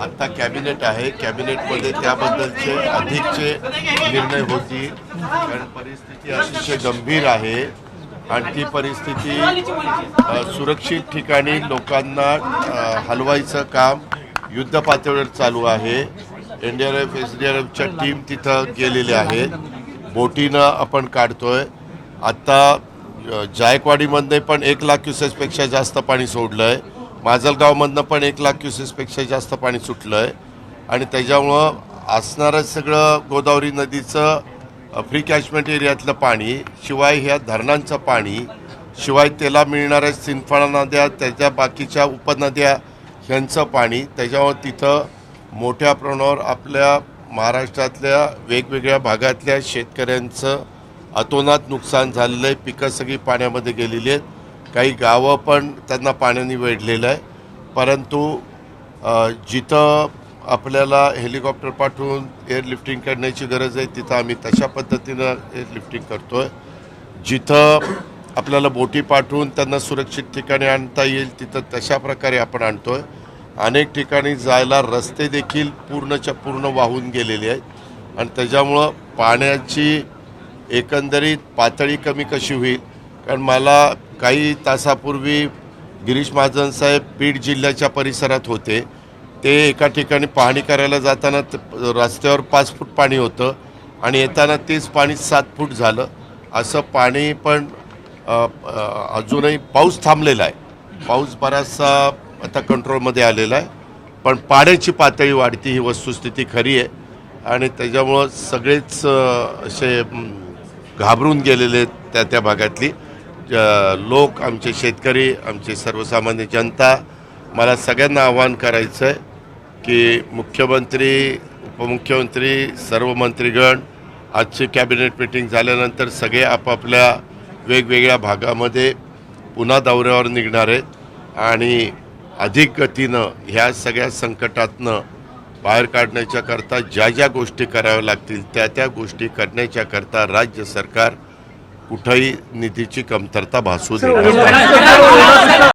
आता कॅबिनेट आहे. कॅबिनेटमध्ये त्याबद्दलचे अधिकचे निर्णय होतील. कारण परिस्थिती अतिशय गंभीर आहे. आणि ती परिस्थिती सुरक्षित ठिकाणी लोकांना हलवायचं काम युद्ध पातळीवर चालू आहे. N D R F S D R एफच्या टीम तिथं गेलेल्या आहेत. बोटीनं आपण काढतोय. आत्ता जायकवाडीमधनं पण एक लाख क्युसेसपेक्षा जास्त पाणी सोडलं आहे माजलगावमधनं पण एक लाख क्युसेसपेक्षा जास्त पाणी सुटलं आहे आणि त्याच्यामुळं असणारं सगळं गोदावरी नदीचं फ्री कॅचमेंट एरियातलं पाणी शिवाय ह्या धरणांचं पाणी शिवाय त्याला मिळणाऱ्या सिंदफळा नद्या त्याच्या बाकीच्या उपनद्या ह्यांचं पाणी त्याच्यावर तिथं मोठ्या प्रमाणावर आपल्या महाराष्ट्रातल्या वेगवेगळ्या भागातल्या शेतकऱ्यांचं अतोनात नुकसान झालेलं आहे पिकं सगळी पाण्यामध्ये गेलेली आहेत. काही गावं पण त्यांना पाण्याने वेढलेलं आहे. परंतु जिथं आपल्याला हेलिकॉप्टर पाठवून एअरलिफ्टिंग करण्याची गरज आहे तिथं आम्ही तशा पद्धतीनं एअरलिफ्टिंग करतो आहे जिथं आपल्याला बोटी पाठवून त्यांना सुरक्षित ठिकाणी आणता येईल तिथं तशा प्रकारे आपण आणतो आहे अनेक ठिकाणी जायला रस्ते देखील पूर्णच्या पूर्ण वाहून गेलेले आहेत. आणि त्याच्यामुळं पाण्याची एकंदरीत पातळी कमी कशी होईल? कारण मला काही तासापूर्वी गिरीश महाजन साहेब बीड जिल्ह्याच्या परिसरात होते. ते एका ठिकाणी पाहणी करायला जाताना त- रस्त्यावर पाच फूट पाणी होतं आणि येताना तेच पाणी सात फूट झालं. असं पाणी पण अजूनही पाऊस थांबलेला आहे. पाऊस बराचसा आता कंट्रोलमध्ये आलेला आहे. पण पाण्याची पातळी वाढती ही वस्तुस्थिती खरी आहे. आणि त्याच्यामुळं सगळेच असे घाबरून गेलेले आहेत त्या त्या भागातली. ज- लोक आमचे शेतकरी आमचे सर्वसामान्य जनता मला सगळ्यांना आवाहन करायचं आहे की मुख्यमंत्री उपमुख्यमंत्री सर्व मंत्रीगण आजची कॅबिनेट मिटिंग झाल्यानंतर सगळे आपापल्या वेगवेगळ्या भागामध्ये पुन्हा दौऱ्यावर निघणार आहेत. आणि अधिक गतीनं ह्या सगळ्या संकटातनं बाहेर काढण्याच्या करता ज्या ज्या गोष्टी कराव्या लागतील त्या त्या गोष्टी करण्याच्या करता राज्य सरकार कुठंही निधीची कमतरता भासू देणार.